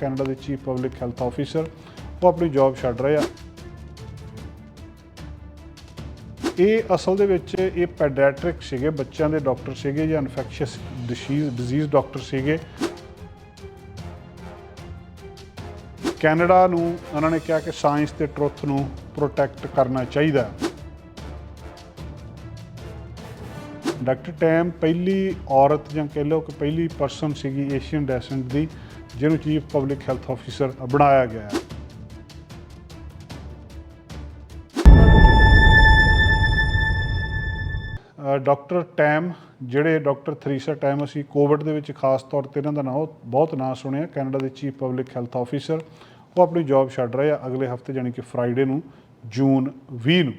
Canada ਦੇ chief public health officer, ਉਹ ਆਪਣੀ ਜੌਬ ਛੱਡ ਰਹੇ ਆ। ਇਹ ਅਸਲ ਦੇ ਵਿੱਚ ਇਹ ਪੈਡੀਆਟ੍ਰਿਕ ਸੀਗੇ, ਬੱਚਿਆਂ ਦੇ ਡਾਕਟਰ ਸੀਗੇ ਜਾਂ ਇਨਫੈਕਸ਼ੀਅਸ ਡਿਸੀਜ਼ ਡਿਜ਼ੀਜ਼ ਡਾਕਟਰ ਸੀਗੇ। ਕੈਨੇਡਾ ਨੂੰ, ਉਹਨਾਂ ਨੇ ਕਿਹਾ ਕਿ ਸਾਇੰਸ ਤੇ ਟਰੁੱਥ ਨੂੰ ਪ੍ਰੋਟੈਕਟ ਕਰਨਾ ਚਾਹੀਦਾ। ਡਾਕਟਰ ਟੈਮ ਪਹਿਲੀ ਔਰਤ ਜਾਂ ਕਹਿ ਲਓ ਕਿ ਪਹਿਲੀ ਪਰਸਨ ਸੀਗੀ ਏਸ਼ੀਅਨ ਡੈਸੈਂਟ ਦੀ, ਜਿਹਨੂੰ ਚੀਫ ਪਬਲਿਕ ਹੈਲਥ ਆਫੀਸਰ ਬਣਾਇਆ ਗਿਆ ਹੈ। ਡਾਕਟਰ ਟੈਮ, ਜਿਹੜੇ ਡਾਕਟਰ ਥਰੀਸਾ ਟੈਮ, ਅਸੀਂ ਕੋਵਿਡ ਦੇ ਵਿੱਚ ਖਾਸ ਤੌਰ ਤੇ ਇਹਨਾਂ ਦਾ ਨਾਮ ਬਹੁਤ ਨਾਂ ਸੁਣਿਆ, ਕੈਨੇਡਾ ਦੇ ਚੀਫ ਪਬਲਿਕ ਹੈਲਥ ਆਫੀਸਰ ਉਹ ਆਪਣੀ ਜੌਬ ਛੱਡ ਰਹੇ ਆ ਅਗਲੇ ਹਫ਼ਤੇ ਯਾਨੀ ਕਿ ਫਰਾਈਡੇ ਨੂੰ, ਜੂਨ 20 ਨੂੰ।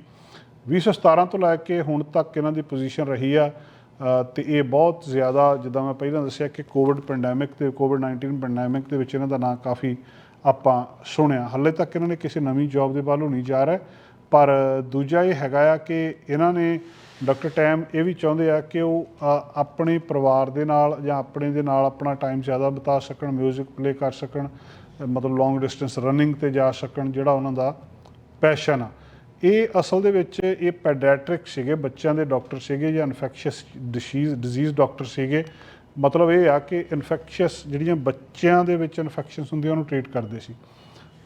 2017 ਤੋਂ ਲੈ ਕੇ ਹੁਣ ਤੱਕ ਇਹਨਾਂ ਦੀ ਪੋਜੀਸ਼ਨ ਰਹੀ ਆ। ਅ, ਤੇ ਇਹ ਬਹੁਤ ਜ਼ਿਆਦਾ ਜਿੱਦਾਂ ਮੈਂ ਪਹਿਲਾਂ ਦੱਸਿਆ ਕਿ ਕੋਵਿਡ ਪੈਂਡੈਮਿਕ ਤੇ ਕੋਵਿਡ 19 ਪੈਂਡੈਮਿਕ ਦੇ ਵਿੱਚ ਇਹਨਾਂ ਦਾ ਨਾਂ ਕਾਫੀ ਆਪਾਂ ਸੁਣਿਆ। ਹਾਲੇ ਤੱਕ ਇਹਨਾਂ ਨੇ ਕਿਸੇ ਨਵੀਂ ਜੌਬ ਦੇ ਵੱਲੋਂ ਨਹੀਂ ਜਾ ਰਿਹਾ। ਪਰ ਦੂਜਾ ਇਹ ਹੈਗਾ ਆ ਕਿ ਇਹਨਾਂ ਨੇ ਡਾਕਟਰ ਟੈਮ ਇਹ ਵੀ ਚਾਹੁੰਦੇ ਆ ਕਿ ਉਹ ਆਪਣੇ ਪਰਿਵਾਰ ਦੇ ਨਾਲ ਜਾਂ ਆਪਣੇ ਦੇ ਨਾਲ ਆਪਣਾ ਟਾਈਮ ਜ਼ਿਆਦਾ ਬਿਤਾ ਸਕਣ 뮤직 ਪਲੇ ਕਰ ਸਕਣ ਮਤਲਬ ਲੌਂਗ ਡਿਸਟੈਂਸ ਰਨਿੰਗ ਤੇ ਜਾ ਸਕਣ ਜਿਹੜਾ ਉਹਨਾਂ ਦਾ ਪੈਸ਼ਨ ਆ। ਇਹ ਅਸਲ ਦੇ ਵਿੱਚ ਇਹ ਪੈਡੀਆਟ੍ਰਿਕ ਸੀਗੇ, ਬੱਚਿਆਂ ਦੇ ਡਾਕਟਰ ਸੀਗੇ ਜਾਂ ਇਨਫੈਕਸ਼ੀਅਸ ਡਿਸੀਜ਼ ਡਿਜ਼ੀਜ਼ ਡਾਕਟਰ ਸੀਗੇ। ਮਤਲਬ ਇਹ ਆ ਕਿ ਇਨਫੈਕਸ਼ੀਅਸ ਜਿਹੜੀਆਂ ਬੱਚਿਆਂ ਦੇ ਵਿੱਚ ਇਨਫੈਕਸ਼ਨਸ ਹੁੰਦੀਆਂ, ਉਹਨੂੰ ਟ੍ਰੀਟ ਕਰਦੇ ਸੀ।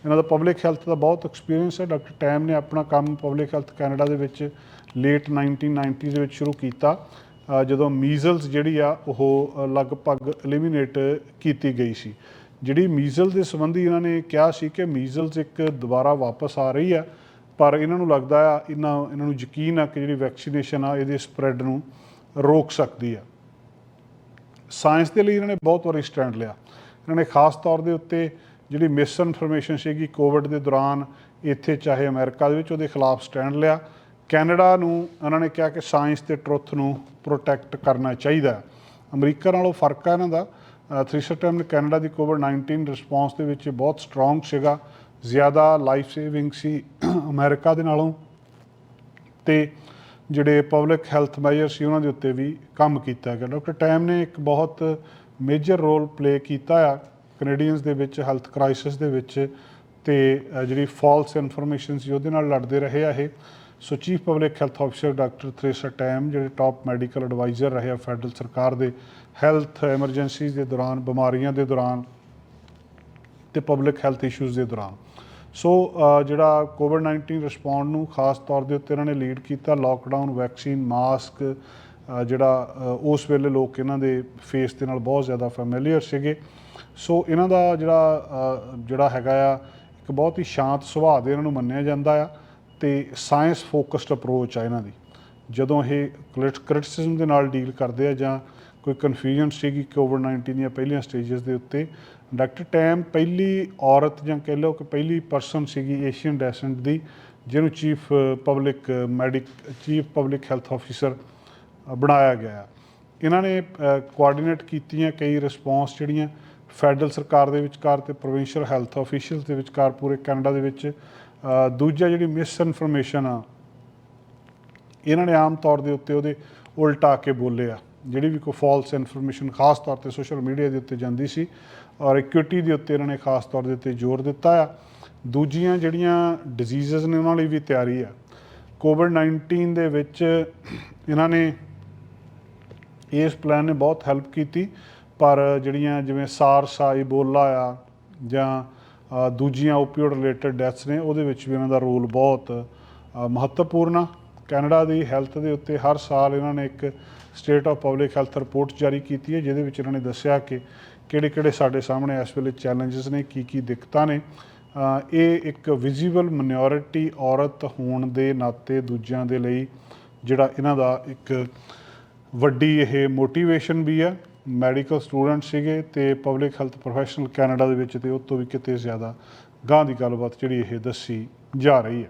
ਇਹਨਾਂ ਦਾ ਪਬਲਿਕ ਹੈਲਥ ਦਾ ਬਹੁਤ ਐਕਸਪੀਰੀਅੰਸ ਹੈ। ਡਾਕਟਰ ਟੈਮ ਨੇ ਆਪਣਾ ਕੰਮ ਪਬਲਿਕ ਹੈਲਥ ਕੈਨੇਡਾ ਦੇ ਵਿੱਚ ਲੇਟ 1990s ਦੇ ਵਿੱਚ ਸ਼ੁਰੂ ਕੀਤਾ। ਜਦੋਂ ਮੀਜ਼ਲਸ ਜਿਹੜੀ ਆ, ਉਹ ਲਗਭਗ ਐਲੀਮੀਨੇਟ ਕੀਤੀ ਗਈ ਸੀ। ਜਿਹੜੀ ਮੀਜ਼ਲ ਦੇ ਸੰਬੰਧੀ ਇਹਨਾਂ ਨੇ ਕਿਹਾ ਸੀ ਕਿ ਮੀਜ਼ਲਸ ਇੱਕ ਦੁਬਾਰਾ ਵਾਪਸ ਆ ਰਹੀ ਆ। ਪਰ ਇਹਨਾਂ ਨੂੰ ਲੱਗਦਾ ਆ ਇਹਨਾਂ ਇਹਨਾਂ ਨੂੰ ਯਕੀਨ ਆ ਕਿ ਜਿਹੜੀ ਵੈਕਸੀਨੇਸ਼ਨ ਆ, ਇਹਦੇ ਸਪਰੈਡ ਨੂੰ ਰੋਕ ਸਕਦੀ ਆ। ਸਾਇੰਸ ਦੇ ਲਈ ਇਹਨਾਂ ਨੇ ਬਹੁਤ ਵਾਰੀ ਸਟੈਂਡ ਲਿਆ। ਇਹਨਾਂ ਨੇ ਖਾਸ ਤੌਰ ਦੇ ਉੱਤੇ ਜਿਹੜੀ ਮਿਸ ਇਨਫੋਰਮੇਸ਼ਨ ਸੀਗੀ ਕੋਵਿਡ ਦੇ ਦੌਰਾਨ, ਇੱਥੇ ਚਾਹੇ ਅਮਰੀਕਾ ਦੇ ਵਿੱਚ ਉਹਦੇ ਖਿਲਾਫ ਸਟੈਂਡ ਲਿਆ। ਕੈਨੇਡਾ ਨੂੰ ਉਹਨਾਂ ਨੇ ਕਿਹਾ ਕਿ ਸਾਇੰਸ ਤੇ ਟਰੁੱਥ ਨੂੰ ਪ੍ਰੋਟੈਕਟ ਕਰਨਾ ਚਾਹੀਦਾ। ਅਮਰੀਕਾ ਨਾਲੋਂ ਫ਼ਰਕ ਆ ਇਹਨਾਂ ਦਾ। ਥ੍ਰੀਸਟਮ ਨੇ ਕੈਨੇਡਾ ਦੀ ਕੋਵਿਡ 19 ਰਿਸਪੌਂਸ ਦੇ ਵਿੱਚ ਬਹੁਤ ਸਟਰੋਂਗ ਸੀਗਾ। ਜ਼ਿਆਦਾ ਲਾਈਫ ਸੇਵਿੰਗ ਸੀ ਅਮਰੀਕਾ ਦੇ ਨਾਲੋਂ ਤੇ ਜਿਹੜੇ ਪਬਲਿਕ ਹੈਲਥ ਮੈਜਰ ਸੀ ਉਹਨਾਂ ਦੇ ਉੱਤੇ ਵੀ ਕੰਮ ਕੀਤਾ ਗਿਆ। ਡਾਕਟਰ ਟੈਮ ਨੇ ਇੱਕ ਬਹੁਤ ਮੇਜਰ ਰੋਲ ਪਲੇ ਕੀਤਾ ਆ ਕੈਨੇਡੀਅਨਸ ਦੇ ਵਿੱਚ ਹੈਲਥ ਕ੍ਰਾਈਸਿਸ ਦੇ ਵਿੱਚ ਤੇ ਜਿਹੜੀ ਫਾਲਸ ਇਨਫੋਰਮੇਸ਼ਨ ਸੀ ਉਹਦੇ ਨਾਲ ਲੜਦੇ ਰਹੇ ਆ ਇਹ। So chief public health officer doctor Theresa Tam ਜਿਹੜੇ ਟਾਪ ਮੈਡੀਕਲ ਐਡਵਾਈਜ਼ਰ ਰਹੇ ਆ ਫੈਡਰਲ ਸਰਕਾਰ ਦੇ ਹੈਲਥ ਐਮਰਜੈਂਸੀਜ਼ ਦੇ ਦੌਰਾਨ, ਬਿਮਾਰੀਆਂ ਦੇ ਦੌਰਾਨ ਤੇ ਪਬਲਿਕ ਹੈਲਥ ਇਸ਼ੂਜ਼ ਦੇ ਦੌਰਾਨ। ਸੋ ਜਿਹੜਾ ਕੋਵਿਡ 19 ਰਿਸਪੌਂਡ ਨੂੰ ਖਾਸ ਤੌਰ ਦੇ ਉੱਤੇ ਇਹਨਾਂ ਨੇ ਲੀਡ ਕੀਤਾ ਲੋਕਡਾਊਨ ਵੈਕਸੀਨ ਮਾਸਕ ਜਿਹੜਾ ਉਸ ਵੇਲੇ ਲੋਕ ਇਹਨਾਂ ਦੇ ਫੇਸ ਦੇ ਨਾਲ ਬਹੁਤ ਜ਼ਿਆਦਾ ਫੈਮਿਲੀਅਰ ਸੀਗੇ। ਸੋ, ਇਹਨਾਂ ਦਾ ਜਿਹੜਾ ਜਿਹੜਾ ਹੈਗਾ ਆ, ਇੱਕ ਬਹੁਤ ਹੀ ਸ਼ਾਂਤ ਸੁਭਾਅ ਦੇ ਇਹਨਾਂ ਨੂੰ ਮੰਨਿਆ ਜਾਂਦਾ ਆ ਤੇ ਸਾਇੰਸ ਫੋਕਸਡ ਅਪਰੋਚ ਆ ਇਹਨਾਂ ਦੀ। ਜਦੋਂ ਇਹ ਕ੍ਰਿਟਿਸਿਜ਼ਮ ਦੇ ਨਾਲ ਡੀਲ ਕਰਦੇ ਆ ਜਾਂ ਕੋਈ ਕਨਫਿਊਜ਼ਨ ਸੀਗੀ ਕੋਵਿਡ 19 ਦੀਆਂ ਪਹਿਲੀਆਂ ਸਟੇजेस ਦੇ ਉੱਤੇ। ਡਾਕਟਰ ਟੈਮ ਪਹਿਲੀ ਔਰਤ ਜਾਂ ਕਹਿ ਲਓ ਕਿ ਪਹਿਲੀ ਪਰਸਨ ਸੀਗੀ ਏਸ਼ੀਅਨ ਡੈਸੈਂਟ ਦੀ, ਜਿਹਨੂੰ chief public medic chief public health officer ਬਣਾਇਆ ਗਿਆ ਹੈ। ਇਹਨਾਂ ਨੇ ਕੋਆਰਡੀਨੇਟ ਕੀਤੀਆਂ ਕਈ ਰਿਸਪੌਂਸ ਜਿਹੜੀਆਂ ਫੈਡਰਲ ਸਰਕਾਰ ਦੇ ਵਿਚਕਾਰ ਤੇ ਪ੍ਰੋਵਿੰਸ਼ੀਅਲ ਹੈਲਥ ਆਫੀਸ਼ੀਅਲਸ ਦੇ ਵਿਚਕਾਰ ਪੂਰੇ ਕੈਨੇਡਾ ਦੇ ਵਿੱਚ। ਦੂਜਾ ਜਿਹੜੀ ਮਿਸ ਇਨਫੋਰਮੇਸ਼ਨ ਆ, ਇਹਨਾਂ ਨੇ ਆਮ ਤੌਰ ਦੇ ਉੱਤੇ ਉਹਦੇ ਉਲਟਾ ਕੇ ਬੋਲੇ ਆ। ਜਿਹੜੀ ਵੀ ਕੋਈ ਫਾਲਸ ਇਨਫੋਰਮੇਸ਼ਨ ਖਾਸ ਤੌਰ ਤੇ ਸੋਸ਼ਲ ਮੀਡੀਆ ਦੇ ਉੱਤੇ ਜਾਂਦੀ ਸੀ ਔਰ ਇਕੁਇਟੀ ਦੇ ਉੱਤੇ ਇਹਨਾਂ ਨੇ ਖਾਸ ਤੌਰ ਦੇ ਉੱਤੇ ਜ਼ੋਰ ਦਿੱਤਾ ਆ। ਦੂਜੀਆਂ ਜਿਹੜੀਆਂ ਡਿਜ਼ੀਜ਼ਸ ਨੇ ਉਹਨਾਂ ਲਈ ਵੀ ਤਿਆਰੀ ਆ। ਕੋਵਿਡ 19 ਦੇ ਵਿੱਚ ਇਹਨਾਂ ਨੇ ਇਸ ਪਲਾਨ ਨੇ ਬਹੁਤ ਹੈਲਪ ਕੀਤੀ ਪਰ ਜਿਹੜੀਆਂ ਜਿਵੇਂ ਸਾਰਸ ਆ ਇਬੋਲਾ ਆ ਜਾਂ ਅ, ਦੂਜੀਆਂ ਓਪੀਓਡ ਰਿਲੇਟਡ ਡੈਥਸ ਨੇ ਉਹਦੇ ਵਿੱਚ ਵੀ ਇਹਨਾਂ ਦਾ ਰੋਲ ਬਹੁਤ ਮਹੱਤਵਪੂਰਨ ਆ। ਕੈਨੇਡਾ ਦੀ ਹੈਲਥ ਦੇ ਉੱਤੇ ਹਰ ਸਾਲ ਇਹਨਾਂ ਨੇ ਇੱਕ state of public health report ਜਾਰੀ ਕੀਤੀ ਹੈ, ਜਿਹਦੇ ਵਿੱਚ ਇਹਨਾਂ ਨੇ ਦੱਸਿਆ ਕਿ ਕਿਹੜੇ ਕਿਹੜੇ ਸਾਡੇ ਸਾਹਮਣੇ ਇਸ ਵੇਲੇ ਚੈਲੰਜਸ ਨੇ, ਕੀ ਕੀ ਦਿੱਕਤਾਂ ਨੇ। ਇਹ ਇੱਕ ਵਿਜ਼ੀਬਲ ਮਿਨੋਰਿਟੀ ਔਰਤ ਹੋਣ ਦੇ ਨਾਤੇ ਦੂਜਿਆਂ ਦੇ ਲਈ ਜਿਹੜਾ ਇਹਨਾਂ ਦਾ ਇੱਕ ਵੱਡੀ ਇਹ ਮੋਟੀਵੇਸ਼ਨ ਵੀ ਹੈ। ਮੈਡੀਕਲ ਸਟੂਡੈਂਟ ਸੀਗੇ ਤੇ ਪਬਲਿਕ ਹੈਲਥ ਪ੍ਰੋਫੈਸ਼ਨਲ ਕੈਨੇਡਾ ਦੇ ਵਿੱਚ ਤੇ ਉਹ ਤੋਂ ਵੀ ਕਿਤੇ ਜ਼ਿਆਦਾ ਗਾਂ ਦੀ ਗੱਲਬਾਤ ਜਿਹੜੀ ਇਹ ਦੱਸੀ ਜਾ ਰਹੀ ਹੈ।